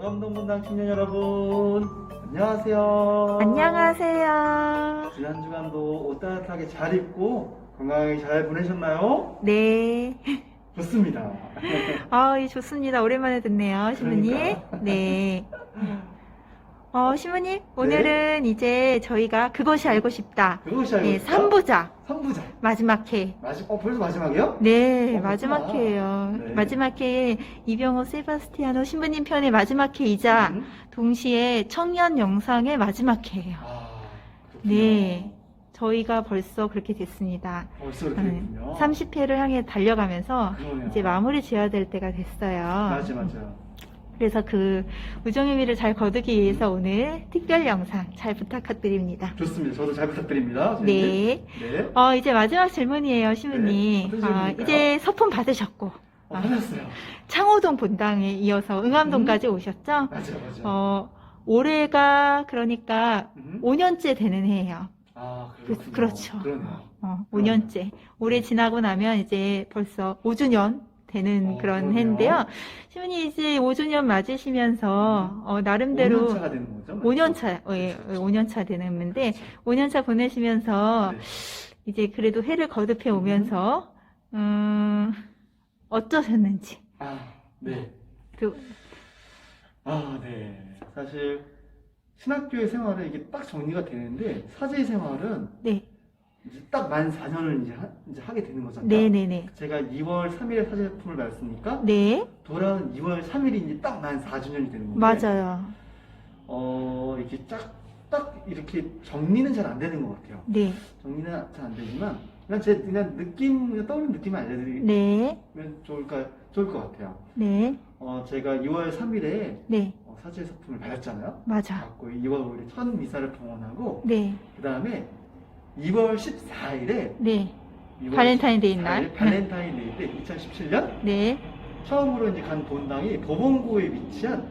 응암동분당 청년 여러분 안녕하세요. 안녕하세요. 지난 주간도 옷 따뜻하게 잘 입고 건강하게 잘 보내셨나요? 네. 좋습니다. 아, 예, 좋습니다. 오랜만에 듣네요, 신부님. 그러니까. 네. 어, 신부님, 오늘은 이제 저희가 그것이 알고 싶다. 그것이 알고 네, 있어요? 3부작, 3부작. 마지막 회. 마지, 어, 벌써 마지막이요? 네, 어, 마지막 그렇구나. 회예요. 네. 마지막 회에 이병호 세바스티아노 신부님 편의 마지막 회이자 음? 동시에 청년 영상의 마지막 회예요. 아, 그렇군요. 네. 저희가 벌써 그렇게 됐습니다. 벌써 그렇게 됐군요. 30회를 향해 달려가면서 그러네요. 이제 마무리 지어야 될 때가 됐어요. 맞아, 맞아. 그래서 그 우정의 미를 잘 거두기 위해서 오늘 특별 영상 잘 부탁드립니다. 좋습니다. 저도 잘 부탁드립니다. 네. 네. 어, 이제 마지막 질문이에요, 시문님. 네, 어떤 아, 질문일까요? 이제 서품 받으셨고, 어, 받았어요. 창호동 본당에 이어서 응암동까지 오셨죠? 맞아, 맞아. 어, 올해가 그러니까 음? 5년째 되는 해예요. 아, 그, 그렇군요. 그렇죠. 그러네요. 어, 5년째. 올해 지나고 나면 이제 벌써 5주년 되는 어, 그런. 해인데요. 시문이 이제 5주년 맞으시면서 어, 나름대로 5년 차가 되는 거죠? 5년 차, 어, 예, 그렇죠, 그렇죠. 5년 차 되는 건데, 그렇죠. 5년 차 보내시면서 네. 이제 그래도 해를 거듭해 오면서, 음, 어떠셨는지. 아, 네. 그, 아, 네. 사실 신학교의 생활은 이게 딱 정리가 되는데 사제 생활은 네, 이제 딱 만 4년을 이제, 하, 이제 하게 되는 거잖아요. 네네네. 제가 2월 3일에 사제품을 받았으니까 네, 돌아온 2월 3일이 이제 딱 만 4주년이 되는 건데 맞아요. 어, 이렇게 딱, 딱 이렇게 정리는 잘 안 되는 것 같아요. 네, 정리는 잘 안 되지만 그냥 제 그냥 느낌, 그냥 떠오르는 느낌을 알려드리면 네, 좋을까, 좋을 것 같아요. 네, 어, 제가 2월 3일에 네, 어, 사제 소품을 받았잖아요. 맞아. 받고 2월 5일에 첫 미사를 봉헌하고 네, 그 다음에 2월 14일에 네, 발렌타인데이 날. 발렌타인데이 때 2017년 네, 처음으로 이제 간 본당이 도봉구에 위치한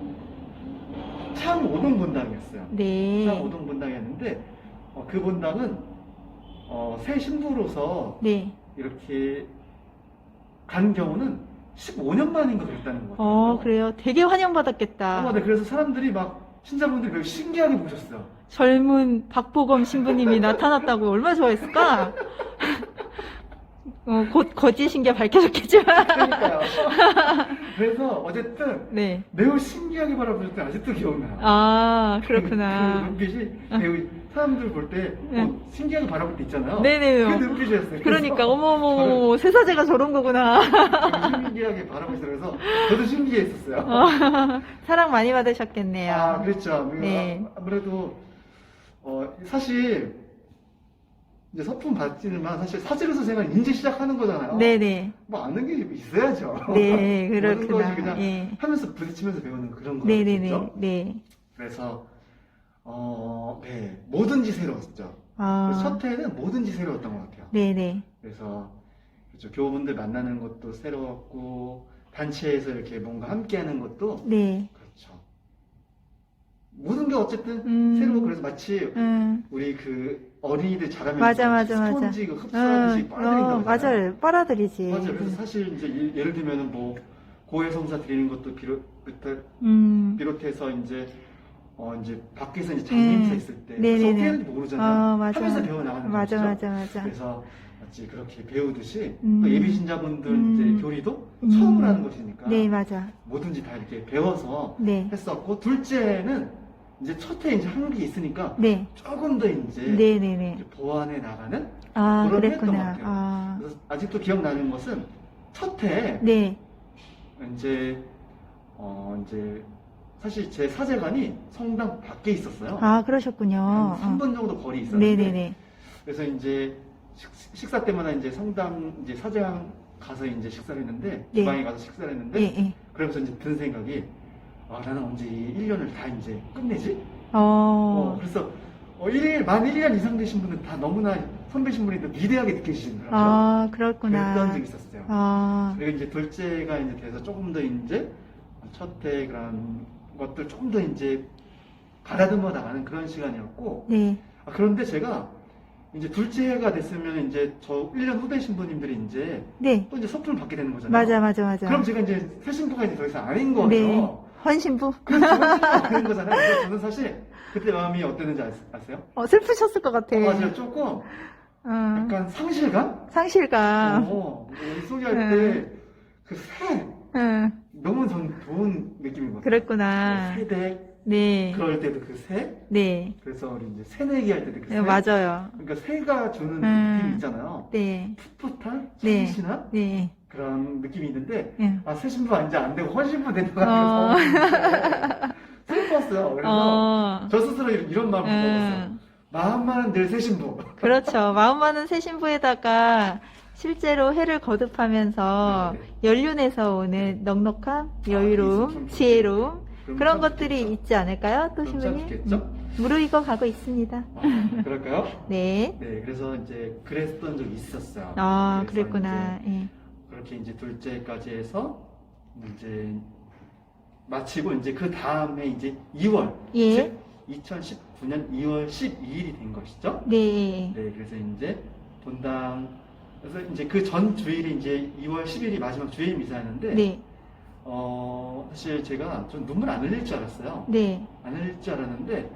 창오동 본당이었어요. 네, 창오동 본당이었는데 어, 그 본당은 어, 새 신부로서 네. 이렇게 간 경우는 15년 만인가 그랬다는 것 같아요. 어, 그래요. 되게 환영받았겠다. 어, 네, 그래서 사람들이 막 신자분들이 되게 신기하게 보셨어요. 젊은 박보검 신부님이 나타났다고 얼마나 좋아했을까? 어, 곧 거짓인 게 밝혀졌겠지만. 그러니까요. 그래서 어쨌든 네. 매우 신기하게 바라보실 때 아직도 기억나요. 아, 그 그렇구나. 눈빛이 매우 사람들 볼때 네. 어, 신기하게 바라볼 때 있잖아요. 네네. 그 눈빛이었어요. 그러니까, 어머머머, 세사제가 저런 거구나. 신기하게 바라보시더라고요. 그래서 저도 신기했었어요. 어, 사랑 많이 받으셨겠네요. 아, 그렇죠. 네. 아, 아무래도 어, 사실 이제 서품 받지만 사실 사제로서 생활 이제 시작하는 거잖아요. 네네. 뭐 아는 게 있어야죠. 네, 그렇구나. 그냥 예. 하면서 부딪히면서 배우는 그런 네네네. 거죠. 네. 그래서 어, 네, 뭐든지 새로웠죠. 아, 첫 해는 뭐든지 새로웠던 것 같아요. 네네. 그래서 그렇죠. 교우분들 만나는 것도 새로웠고 단체에서 이렇게 뭔가 함께하는 것도 네. 그렇죠. 모든 게 어쨌든 음. 새로워 그래서 마치 음. 우리 그 어린이들 자라면서 맞아, 맞아, 맞아. 스펀지 그 흡수하듯이 어, 빨아들인다고 어, 하잖아요. 맞아요. 빨아들이지. 맞아요. 그래서 사실 이제 예- 예를 들면은 뭐 고해성사 드리는 것도 비롯 음. 비롯해서 이제 어 이제 밖에서 이제 장님사 음. 있을 때 네네네. 어떻게 하는지 모르잖아요. 어, 맞아. 하면서 배워 나가는 맞아, 거죠. 맞아, 맞아. 그래서 마치 그렇게 배우듯이 음. 또 예비 신자분들 음. 이제 교리도 음. 처음으로 하는 것이니까 네, 맞아. 뭐든지 다 이렇게 배워서 네. 했었고 둘째는 이제 첫 해 이제 한국에 있으니까 네. 조금 더 이제 네 네 네. 이제 보완해 나가는 아, 그런 했던 것 그랬구나. 같아요. 아, 그래서 아직도 기억나는 것은 첫해 네. 이제 어 이제 사실 제 사제관이 성당 밖에 있었어요. 아, 그러셨군요. 한 어. 3분 정도 거리 있었는데 네네네. 그래서 이제 식- 식사 때마다 이제 성당 이제 사제관 가서 이제 식사를 했는데 네. 주방에 가서 식사를 했는데 예, 예. 그러면서 이제 든 생각이 아 나는 언제 이 1년을 다 이제 끝내지? 어, 어, 그래서 어, 1일, 만 1년 이상 되신 분은 다 너무나 선배신 분이 더 위대하게 느껴지시더라고요. 아, 그랬던 그렇구나. 적이 있었어요. 아, 그리고 이제 둘째가 이제 돼서 조금 더 이제 첫해 그런 것들 조금 더 이제 가다듬어 나가는 그런 시간이었고 네. 아, 그런데 제가 이제 둘째 해가 됐으면 이제 저 1년 후배 신부님들이 이제 네. 또 이제 서품을 받게 되는 거잖아요. 맞아, 맞아, 맞아. 그럼 제가 이제 새 신부가 이제 더 이상 아닌 거예요. 네. 헌신부? 되는 거잖아요. 그래서 저는 사실 그때 마음이 어땠는지 아- 아세 요? 어, 슬프셨을 것 같아. 어, 맞아요. 조금 어, 약간 상실감? 상실감. 어, 우리 소개할 음. 때그 새, 응, 너무 전 좋은 느낌인 것 같아요. 그랬구나. 뭐 새댁, 네. 그럴 때도 그 새, 네. 그래서 우리 이제 새내기 할 때도 그 새. 네, 맞아요. 그러니까 새가 주는 음. 느낌 있잖아요. 네. 풋풋한, 네. 참신한 네. 그런 느낌이 있는데, 예. 아, 새 신부 이제 안 되고 헌신부 된것 어. 같아서 슬펐어요. 그래서 어. 저 스스로 이런, 이런 마음을 먹었어요. 음, 마음만은 늘 새 신부. 그렇죠. 마음 많은 새 신부에다가 실제로 해를 거듭하면서 네, 네. 연륜에서 오는 넉넉함, 아, 여유로움, 지혜로움 그런 참 것들이 좋겠죠. 있지 않을까요? 또 신부님? 음, 무르익어 가고 있습니다. 아, 그럴까요? 네. 네, 그래서 이제 그랬던 적이 있었어요. 아, 그랬구나. 이제 예. 그렇게 이제 둘째까지 해서 이제 마치고 이제 그 다음에 이제 2월 예. 2019년 2월 12일이 된 것이죠. 네. 네, 그래서 이제 본당 그래서 이제 그 전 주일이 이제 2월 10일이 마지막 주일 미사였는데 네. 어 사실 제가 좀 눈물 안 흘릴 줄 알았어요. 네. 안 흘릴 줄 알았는데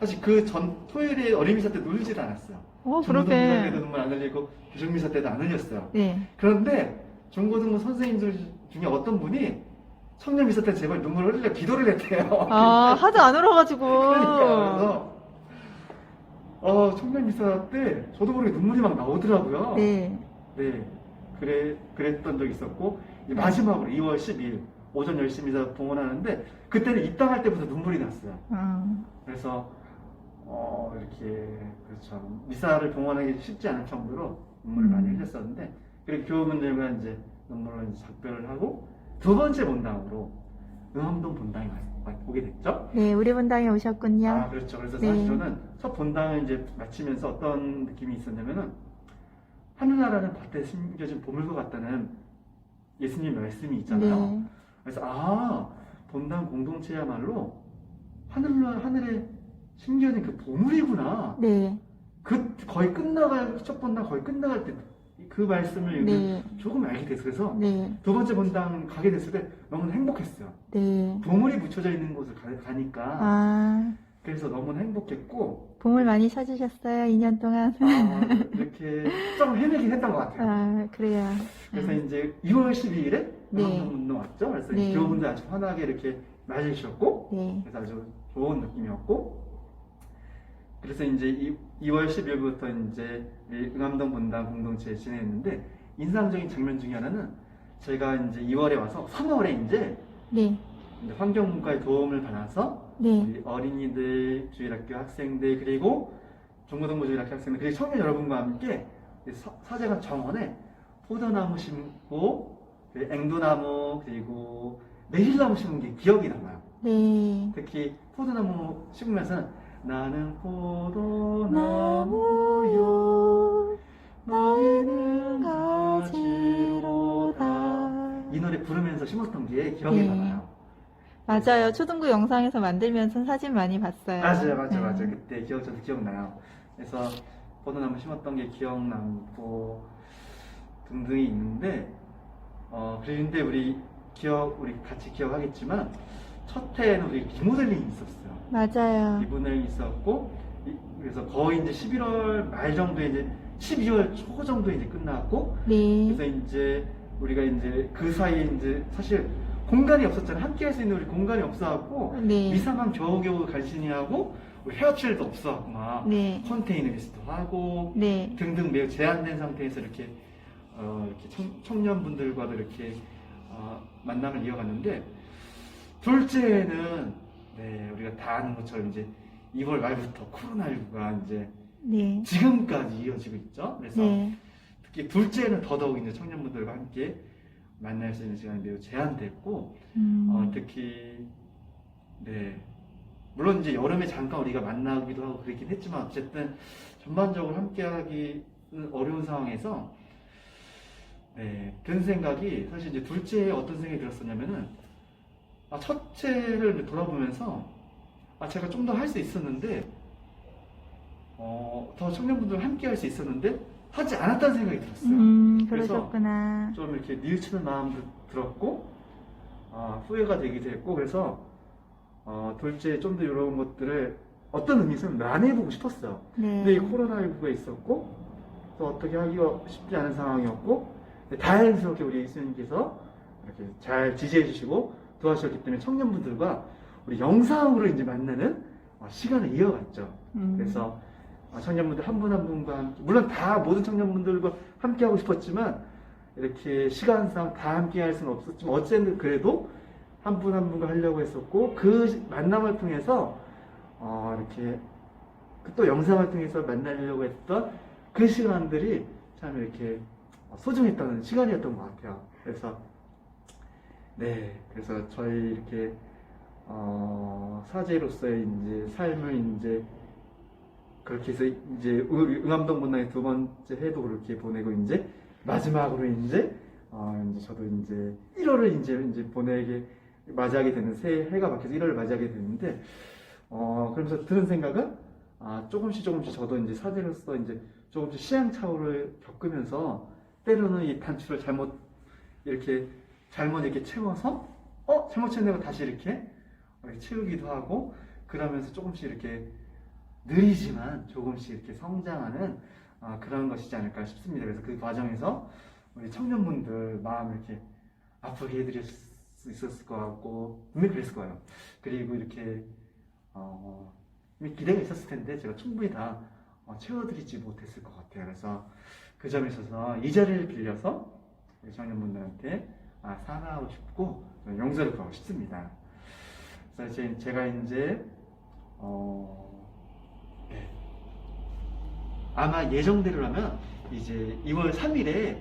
사실 그 전 토요일에 어린 미사 때 울질 않았어요. 어, 중고등부 미사 때도 그러게. 눈물 안 흘리고 교정 미사 때도 안 흘렸어요. 네. 그런데 중고등부 선생님들 중에 어떤 분이 청년 미사 때 제발 눈물을 흘리려 기도를 했대요. 아, 하도 안 울어가지고. 그러니까 그래서 어 청년 미사 때 저도 모르게 눈물이 막 나오더라고요. 네. 네, 그래 그랬던 적이 있었고 이제 마지막으로 2월 10일 오전 10시 미사 봉헌하는데 그때는 입당할 때부터 눈물이 났어요. 어, 그래서 어 이렇게 그렇죠 미사를 봉헌하기 쉽지 않을 정도로 눈물을 음. 많이 흘렸었는데 그리고 교우분들과 이제 눈물을 이제 작별을 하고 두 번째 본당으로 응암동 본당에 가- 오게 됐죠. 네, 우리 본당에 오셨군요. 아 그렇죠. 그래서 네. 사실 저는 첫 본당을 이제 마치면서 어떤 느낌이 있었냐면은 하늘나라는 밭에 심겨진 보물과 같다는 예수님 말씀이 있잖아요. 네. 그래서 아 본당 공동체야말로 하늘로 하늘에 심겨진 그 보물이구나. 네. 그 거의 끝나갈 첫 본당 거의 끝나갈 때 그 말씀을 네. 조금 알게 돼서 그래서 네. 두 번째 본당 가게 됐을 때 너무 행복했어요. 네. 보물이 묻혀져 있는 곳을 가, 니까 아, 그래서 너무 행복했고 보물 많이 찾으셨어요, 2년 동안. 아, 이렇게 좀 헤매긴 했던 것 같아요. 아, 그래요. 그래서 이제 2월 12일에 네. 운동 왔죠. 그래서 네. 교우분들 아주 환하게 이렇게 맞이해주셨고 네. 그래서 아주 좋은 느낌이었고 그래서 이제 이, 2월 10일부터 이제 이 응암동 본당 공동체 지냈는데 인상적인 장면 중에 하나는 제가 이제 2월에 와서 3월에 이제, 네. 환경문과의 도움을 받아서 네. 우리 어린이들, 주일학교 학생들 그리고 중고등부 주일학교 학생들 그리고 청년 여러분과 함께 서- 사제관 정원에 포도나무 심고 그리고 앵두나무 그리고 매실나무 심은 게 기억이 남아요. 네. 특히 포도나무 심으면서 나는 포도나무요 나무요, 너희는. 가지로다 이 노래 부르면서 심었던 게 기억이 네. 남아요. 맞아요. 초등부 영상에서 만들면서 사진 많이 봤어요. 맞아요, 맞아요, 네. 맞아요. 그때 기억 저도 기억나요. 그래서 포도나무 심었던 게 기억나고 등등이 있는데 어 그런데 우리 기억 우리 같이 기억하겠지만 첫 해에는 우리 리모델링이 있었어요. 맞아요. 리모델링이 있었고 이- 그래서 거의 이제 11월 말 정도에 이제 12월 초 정도에 이제 끝났고 네. 그래서 이제 우리가 이제 그 사이에 이제 사실 공간이 없었잖아요. 함께 할 수 있는 우리 공간이 없어갖고 네. 미사만 겨우겨우 갈신이 하고 우리 헤어칠도 없어갖고 막 네. 컨테이너 미스도 하고 네. 등등 매우 제한된 상태에서 이렇게 어, 이렇게 청, 청년분들과도 이렇게 어, 만남을 이어갔는데 둘째는 네 우리가 다 아는 것처럼 이제 2월 말부터 코로나19가 이제 네. 지금까지 이어지고 있죠. 그래서 네. 특히 둘째는 더더욱 이제 청년분들과 함께 만날 수 있는 시간이 매우 제한됐고 음. 어, 특히 네 물론 이제 여름에 잠깐 우리가 만나기도 하고 그랬긴 했지만 어쨌든 전반적으로 함께하기 어려운 상황에서 네, 든 생각이 사실 이제 둘째에 어떤 생각이 들었었냐면은 아, 첫째를 돌아보면서 아 제가 좀 더 할 수 있었는데 어, 더 청년분들 함께 할 수 있었는데 하지 않았다는 생각이 들었어요. 음, 그래서 그러셨구나. 좀 이렇게 뉘우치는 마음도 들었고 아, 후회가 되기도 했고 그래서 어, 둘째 좀더 이런 것들을 어떤 의미에서는 나눠보고 싶었어요. 네. 근데 이 코로나19가 있었고 또 어떻게 하기가 쉽지 않은 상황이었고 다행스럽게 우리 이수님께서 이렇게 잘 지지해 주시고 도와주셨기 때문에 청년분들과 우리 영상으로 이제 만나는 어, 시간을 이어갔죠. 음. 그래서 어, 청년분들 한 분 한 분과 함께, 물론 다 모든 청년분들과 함께 하고 싶었지만 이렇게 시간상 다 함께 할 수는 없었지만 어쨌든 그래도 한 분 한 분과 하려고 했었고 그 만남을 통해서 어, 이렇게 그또 영상을 통해서 만나려고 했던 그 시간들이 참 이렇게 소중했던 시간이었던 것 같아요. 그래서 네, 그래서 저희 이렇게 어, 사제로서의 이제 삶을 이제 그렇게 해서 이제 의- 응암동 문화의 두 번째 해도 그렇게 보내고 이제 마지막으로 이제 어, 이제 저도 이제 1월을 이제 이제 보내게 맞이하게 되는 새 해가 바뀌어서 1월을 맞이하게 되는데 어, 그러면서 드는 생각은 아, 조금씩 조금씩 저도 이제 사제로서 이제 조금씩 시행착오를 겪으면서 때로는 이 단추를 잘못 이렇게 잘못 이렇게 채워서 어 잘못 채우고 다시 이렇게 이렇게 채우기도 하고 그러면서 조금씩 이렇게 느리지만 조금씩 이렇게 성장하는 아, 그런 것이지 않을까 싶습니다. 그래서 그 과정에서 우리 청년분들 마음 이렇게 아프게 해드릴 수 있었을 것 같고 분명히 그랬을 거예요. 그리고 이렇게 어, 기대가 있었을 텐데 제가 충분히 다 어, 채워드리지 못했을 것 같아요. 그래서 그 점에 있어서 이 자리를 빌려서 우리 청년분들한테 아, 사과하고 싶고 용서를 구하고 싶습니다. 그래서 이제 제가 이제 어, 네. 아마 예정대로라면 이제 2월 3일에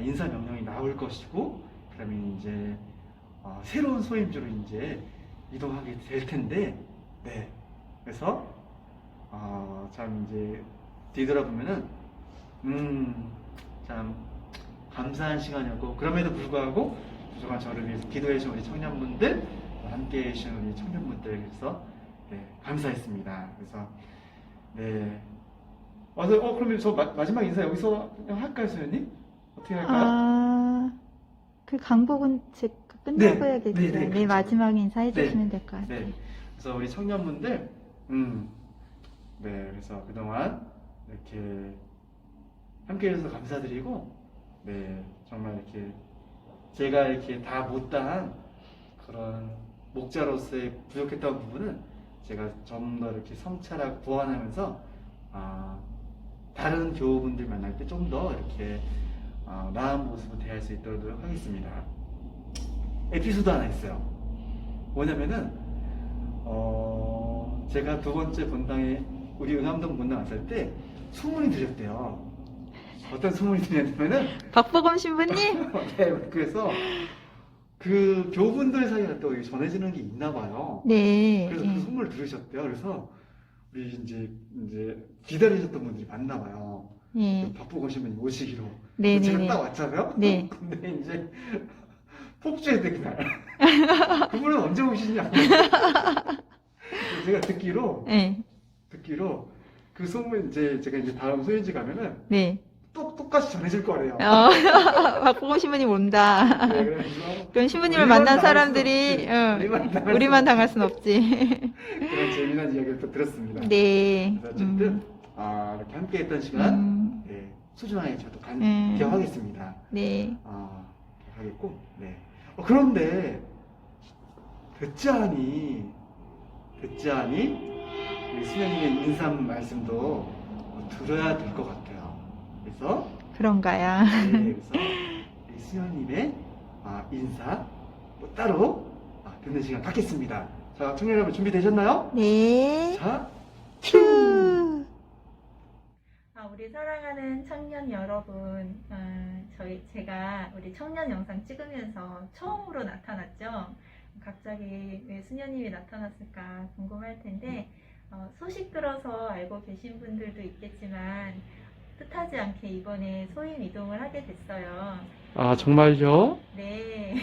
인사 명령이 나올 것이고 그러면 이제 어, 새로운 소임주로 이제 이동하게 될 텐데 네 그래서 어, 참 이제 뒤돌아보면은 음참 감사한 시간이었고 그럼에도 불구하고 그동안 저를 위해서 기도해 주신 우리 청년분들 함께 해주신 우리 청년분들께서 네, 감사했습니다. 그래서 네 와서 어 그러면 저 마, 마지막 인사 여기서 그냥 할까요, 수현님? 어떻게 할까요? 아, 그 강복은 즉 끝나고 네, 해야겠죠. 네, 네, 네, 그렇죠. 마지막 인사해 네, 주시면 될 것 같아요. 네. 그래서 우리 청년분들, 음, 네, 그래서 그동안 이렇게 함께 해주셔서 감사드리고, 네, 정말 이렇게 제가 이렇게 다 못다한 그런 목자로서의 부족했던 부분은 제가 좀 더 이렇게 성찰하고 보완하면서, 아, 다른 교우분들 만날 때 좀 더 이렇게 아, 나은 모습으로 대할 수 있도록 노력하겠습니다. 에피소드 하나 있어요. 뭐냐면은 어, 제가 두 번째 본당에 우리 응암동 본당 왔을 때 소문이 들렸대요. 어떤 소문이 들렸냐면은 박보검 신부님? 네, 그래서 그 교분들 사이에 또 전해지는 게 있나 봐요. 네. 그래서 예. 그 소문을 들으셨대요. 그래서 우리 이제 이제 기다리셨던 분들이 많나 봐요. 예. 박보건 신부님 오시기로. 네, 제가 네, 딱 네. 왔잖아요. 네. 근데 이제 폭주했대 그날. 그분은 언제 오시냐고. 제가 듣기로 네. 듣기로 그 소문 이제 제가 이제 다음 소인지 가면은 네. 또 똑같이 전해질 거래요. 어, 박보검 신부님 온다. 네, 그래서 그럼 신부님을 우리만 만난 당할 사람들이 순 없지. 응, 우리만 당할 우리만 순 당할 순 없지. 그런 재미난 이야기를 또 들었습니다. 네. 그래서 어쨌든 아, 이렇게 함께했던 시간 음, 네, 소중하게 저도 간, 음. 기억하겠습니다. 네. 아, 하겠고, 네. 어, 그런데, 듣지 않니, 우리 수녀님의 인사 말씀도 어, 들어야 될 것 같아요. 그래서, 그런가요? 네, 그래서, 우리 수녀님의 아, 인사, 뭐 따로 아, 듣는 시간 갖겠습니다. 자, 청년 여러분 준비되셨나요? 네. 자, 큐. 아, 우리 사랑하는 청년 여러분, 어, 저희 제가 우리 청년 영상 찍으면서 처음으로 나타났죠. 갑자기 왜 수녀님이 나타났을까 궁금할 텐데 어, 소식 들어서 알고 계신 분들도 있겠지만 뜻하지 않게 이번에 소임 이동을 하게 됐어요. 아, 정말요? 네.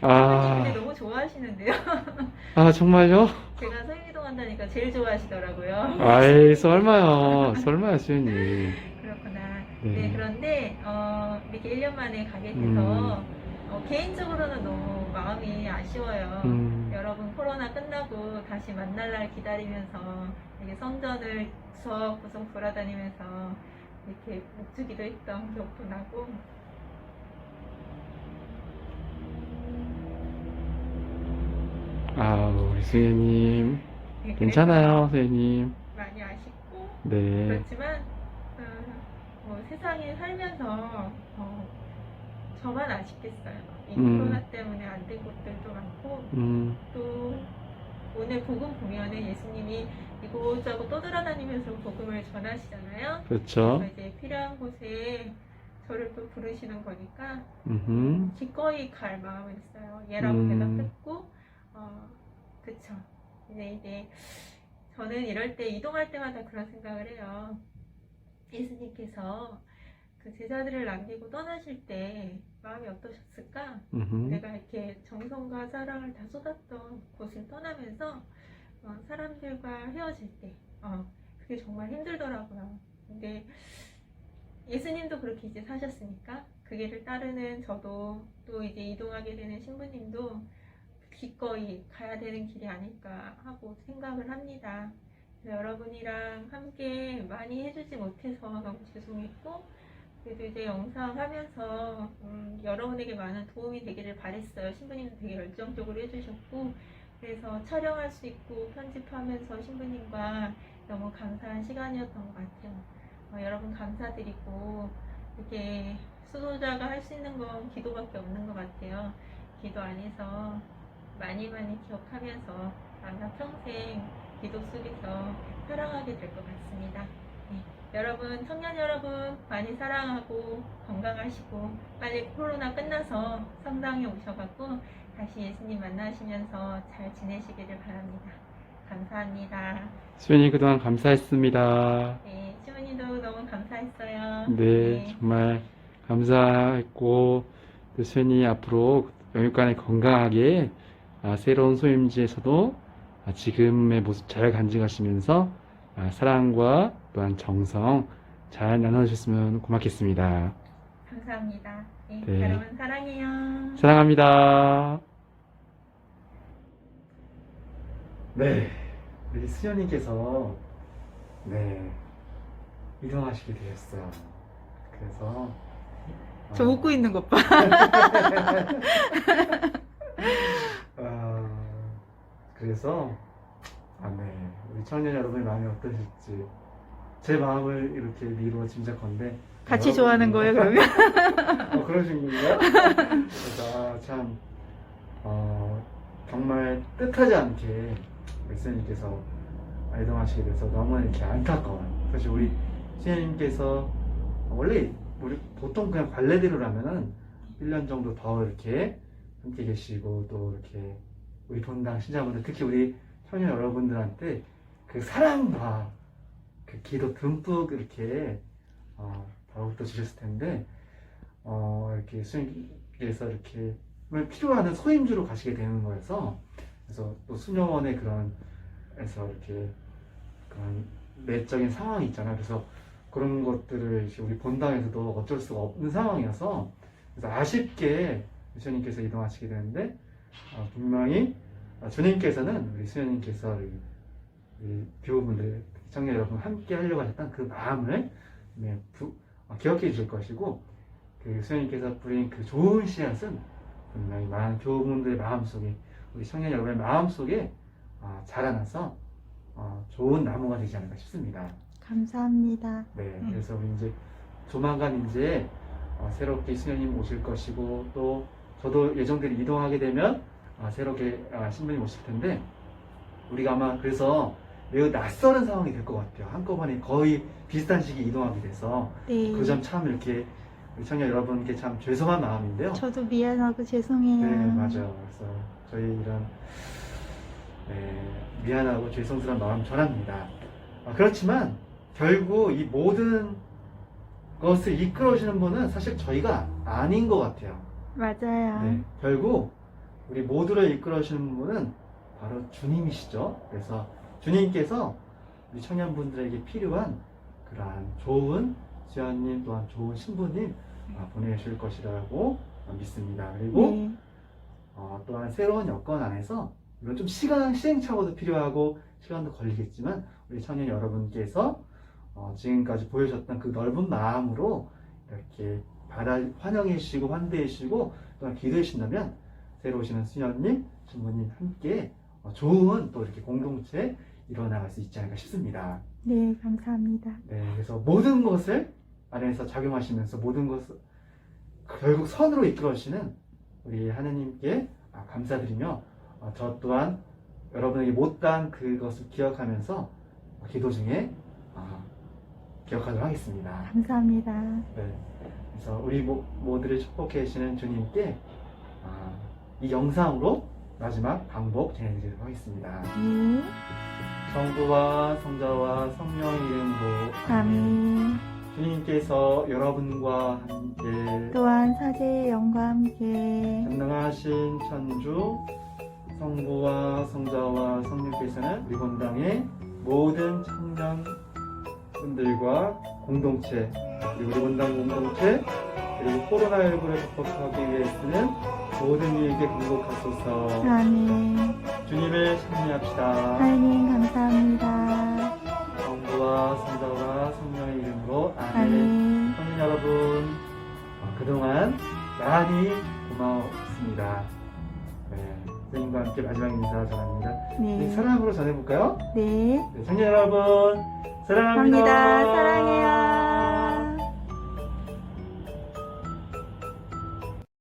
아. 근데 너무 좋아하시는데요. 아, 정말요? 제가 소임 이동한다니까 제일 좋아하시더라고요. 아이, 설마요. 설마요, 수현님. 그렇구나. 네. 네, 그런데 어, 이렇게 1년 만에 가게 돼서 음. 어, 개인적으로는 너무 마음이 아쉬워요. 음, 여러분 코로나 끝나고 다시 만날 날 기다리면서 이렇게 성전을 구석구석 돌아다니면서 이렇게 목주기도 했던 기억도 나고 아, 우리 수혜님. 네, 그래서 괜찮아요, 수혜님. 많이 아쉽고 네. 그렇지만 어, 뭐 세상에 살면서 어, 저만 아쉽겠어요. 이 음. 코로나 때문에 안 된 것들도 많고 음, 또 오늘 복음 보면은 예수님이 이곳저곳 떠돌아다니면서 복음을 전하시잖아요. 그렇죠. 이제 필요한 곳에 저를 또 부르시는 거니까 음, 기꺼이 갈 마음은 있어요. 얘라고 음. 대답했고, 어, 그쵸. 근데 이제 저는 이럴 때 이동할 때마다 그런 생각을 해요. 예수님께서 그 제자들을 남기고 떠나실 때 마음이 어떠셨을까? 음, 내가 이렇게 정성과 사랑을 다 쏟았던 곳을 떠나면서 어, 사람들과 헤어질 때 어, 그게 정말 힘들더라고요. 근데 예수님도 그렇게 이제 사셨으니까 그 길을 따르는 저도 또 이제 이동하게 되는 신부님도 기꺼이 가야 되는 길이 아닐까 하고 생각을 합니다. 여러분이랑 함께 많이 해주지 못해서 너무 죄송했고 그래도 이제 영상 하면서 음, 여러분에게 많은 도움이 되기를 바랬어요. 신부님도 되게 열정적으로 해주셨고 그래서 촬영할 수 있고 편집하면서 신부님과 너무 감사한 시간이었던 것 같아요. 어, 여러분 감사드리고 이렇게 수도자가 할 수 있는 건 기도밖에 없는 것 같아요. 기도 안에서 많이 많이 기억하면서 아마 평생 기도 속에서 살아가게 될 것 같습니다. 네. 여러분, 청년 여러분, 많이 사랑하고 건강하시고, 빨리 코로나 끝나서 성당에 오셔갖고, 다시 예수님 만나시면서 잘 지내시기를 바랍니다. 감사합니다. 수혜님 그동안 감사했습니다. 네, 시부님도 너무 감사했어요. 네, 정말 감사했고, 또 수혜님 앞으로 영육간에 건강하게 아, 새로운 소임지에서도 아, 지금의 모습 잘 간직하시면서 아, 사랑과 또한 정성 잘 나눠주셨으면 고맙겠습니다. 감사합니다. 네, 네. 여러분 사랑해요. 사랑합니다. 네, 우리 수녀님께서 네 이동하시게 되셨어요. 그래서 저 어, 웃고 있는 것 봐. 어, 그래서 아, 네, 우리 청년 여러분의 마음이 어떠실지 제 마음을 이렇게 미루어 짐작컨대 같이 좋아하는 거예요, 그러면? 어, 그러신 건가요? 그래서 아, 참 어, 정말 뜻하지 않게 우리 스님께서 이동하시게 돼서 너무 이렇게 안타까워요. 사실 우리 스님께서 원래 우리 보통 그냥 관례대로라면은 1년 정도 더 이렇게 함께 계시고 또 이렇게 우리 본당 신자분들 특히 우리 청년 여러분들한테 그 사랑과 그 기도 듬뿍 이렇게 어, 더욱더 주셨을 텐데 어, 이렇게 수님께서 이렇게 필요한 소임주로 가시게 되는 거여서 그래서 또 수녀원의 그런 에서 이렇게 그런 내적인 상황이 있잖아요. 그래서 그런 것들을 우리 본당에서도 어쩔 수가 없는 상황이어서 그래서 아쉽게 주님께서 이동하시게 되는데 어, 분명히 어, 주님께서는 우리 수녀님께서 우리, 우리 교우분들 청년 여러분 함께 하려고 하셨던 그 마음을 네, 부- 어, 기억해 주실 것이고 그 수녀님께서 뿌린 그 좋은 씨앗은 분명히 많은 교우분들의 마음속에 우리 청년 여러분의 마음속에 어, 자라나서 어, 좋은 나무가 되지 않을까 싶습니다. 감사합니다. 네, 음. 그래서 우리 이제 조만간 이제 어, 새롭게 수녀님 오실 것이고 또 저도 예정대로 이동하게 되면 어, 새롭게 아, 신부님 오실 텐데 우리가 아마 그래서 매우 낯설은 상황이 될 것 같아요. 한꺼번에 거의 비슷한 시기에 이동하게 돼서 네. 그 점 참 이렇게 우리 청년 여러분께 참 죄송한 마음인데요. 저도 미안하고 죄송해요. 네, 맞아요. 그래서 저희 이런 네, 미안하고 죄송스러운 마음 전합니다. 아, 그렇지만 결국 이 모든 것을 이끌어주시는 분은 사실 저희가 아닌 것 같아요. 맞아요. 네, 결국 우리 모두를 이끌어주시는 분은 바로 주님이시죠. 그래서 주님께서 우리 청년분들에게 필요한 그러한 좋은 수연님 또한 좋은 신부님 아, 보내실 것이라고 믿습니다. 그리고 네. 어, 또한 새로운 여건 안에서 물론 좀 시간 시행착오도 필요하고 시간도 걸리겠지만 우리 청년 여러분께서 어, 지금까지 보여줬던 그 넓은 마음으로 이렇게 받아 환영해 주시고 환대해 주시고 또한 기도해 주신다면 새로 오시는 수녀님, 신부님 함께 어, 좋은 또 이렇게 공동체 일어나갈 수 있지 않을까 싶습니다. 네, 감사합니다. 네, 그래서 모든 것을 안에서 작용하시면서 모든 것을 결국 선으로 이끌어 주시는 우리 하느님께 아, 감사드리며 어, 저 또한 여러분에게 못다한 그것을 기억하면서 기도 중에 아, 기억하도록 하겠습니다. 감사합니다. 네, 그래서 우리 모, 모두를 축복해 주시는 주님께 아, 이 영상으로 마지막 방법 전해드리도록 하겠습니다. 네. 성부와 성자와 성령의 이름으로 아멘. 주님께서 여러분과 함께 또한 사제의 영과 함께 전능하신 천주 성부와 성자와 성령께서는 우리 본 당의 모든 청년분들과 공동체 그리고 우리 본당 공동체 그리고 코로나19를 극복하기 위해 쓰는 모든 일에게 공복하소서 아멘. 주님을 찬미합시다 하나님 감사합니다. 성부와 성자와 성령의 이름으로 아멘 아멘. 청년 여러분 어, 그동안 많이 고마웠습니다. 네, 선생님과 함께 마지막 인사 전합니다. 네, 네. 사랑으로 전해볼까요? 네. 네, 청년 여러분 사랑합니다. 감사합니다. 사랑해요.